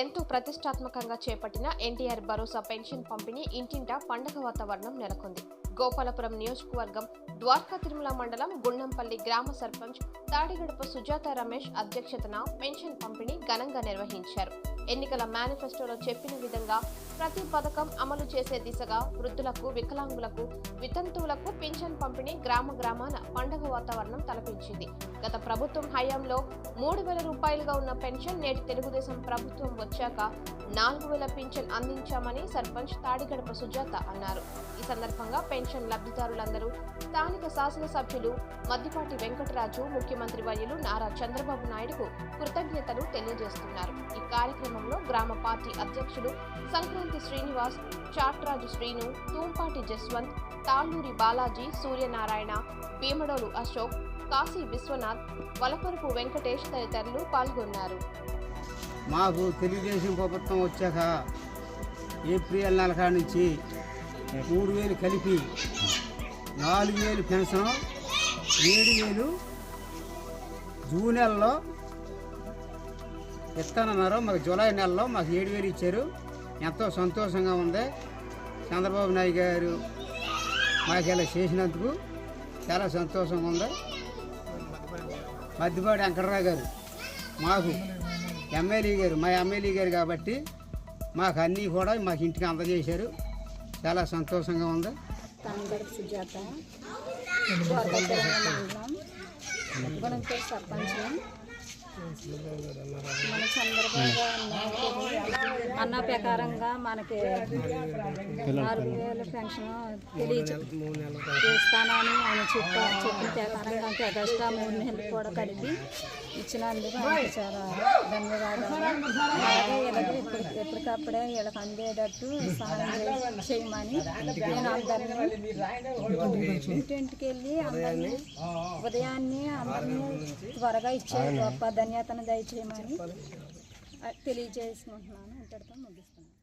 ఎంతో ప్రతిష్టాత్మకంగా చేపట్టిన ఎన్టీఆర్ భరోసా పెన్షన్ పంపిణీ ఇంటింటా పండగ వాతావరణం నెలకొంది. గోపాలపురం నియోజకవర్గం ద్వారకా తిరుమల మండలం గుండంపల్లి గ్రామ సర్పంచ్ తాడిగడప సుజాత రమేష్ అధ్యక్షతన పెన్షన్ పంపిణీ ఘనంగా నిర్వహించారు. ఎన్నికల మేనిఫెస్టోలో చెప్పిన విధంగా ప్రతి పథకం అమలు చేసే దిశగా వృద్ధులకు వికలాంగులకు వితంతువులకు పింఛన్ పంపిణీ గ్రామ గ్రామాన పండగ వాతావరణం తలపించింది. గత ప్రభుత్వం హయాంలో మూడు వేల రూపాయలుగా ఉన్న పెన్షన్ నేటి తెలుగుదేశం ప్రభుత్వం వచ్చాక నాలుగు వేల పింఛన్ అందించామని సర్పంచ్ తాడిగడప సుజాత అన్నారు. ఈ సందర్భంగా పెన్షన్ లబ్ధిదారులందరూ స్థానిక శాసనసభ్యులు మద్దిపాటి వెంకటరాజు ముఖ్యమంత్రి వర్యులు నారా చంద్రబాబు నాయుడుకు కృతజ్ఞతలు తెలియజేస్తున్నారు. ఈ కార్యక్రమంలో గ్రామ పార్టీ అధ్యక్షులు సంక్రాంతి శ్రీనివాస్ చాట్రాజు శ్రీను తూంపాటి జస్వంత్ తాళ్ళూరి బాలాజీ సూర్యనారాయణ భీమడోలు అశోక్ కాశీ విశ్వనాథ్ వలపరుపు వెంకటేష్ తదితరులు పాల్గొన్నారు. మాకు తెలుగుదేశం ప్రభుత్వం వచ్చాక ఏప్రిల్ నెల నుంచి మూడు వేలు కలిపి నాలుగు వేలు పెన్షన్ ఏడు వేలు జూన్ నెలలో ఇస్తానన్నారు. మాకు జూలై నెలలో మాకు ఏడు వేలు ఇచ్చారు. ఎంతో సంతోషంగా ఉంది. చంద్రబాబు నాయుడు గారు మాకు ఇలా చేసినందుకు చాలా సంతోషంగా ఉంది. మద్దిపాటి వెంకటరావు గారు మాకు ఎమ్మెల్యే గారు మా ఎమ్మెల్యే గారు కాబట్టి మాకు అన్నీ కూడా మాకు ఇంటికి అందజేశారు. చాలా సంతోషంగా ఉంది. తాంగడ సుజాత. గుణంపేట సర్పంచ్. మన చంద్రబాబు అన్న ప్రకారంగా మనకి నాలుగు వేల పెన్షన్ తెలియజే ఇస్తానని ఆయన చెప్పారు. చెప్పిన ప్రకారంగా ఇంకా ఎగస్ట్రా మూడు నెలలు కూడా కలిపి ఇచ్చినందుకు చాలా ధన్యవాదాలు. అలాగే ఇలాగే ఎప్పటికప్పుడే వీళ్ళకి అందేటట్టు సహాయం చేయమని నేను అందరినీ ఇంటింటికి వెళ్ళి అందరినీ ఉదయాన్నే అందరినీ త్వరగా ఇచ్చే గొప్ప ధన్యతను దయచేయమని తెలియజేసుకుంటున్నాను. ఇంతటితో ముగిస్తున్నాను.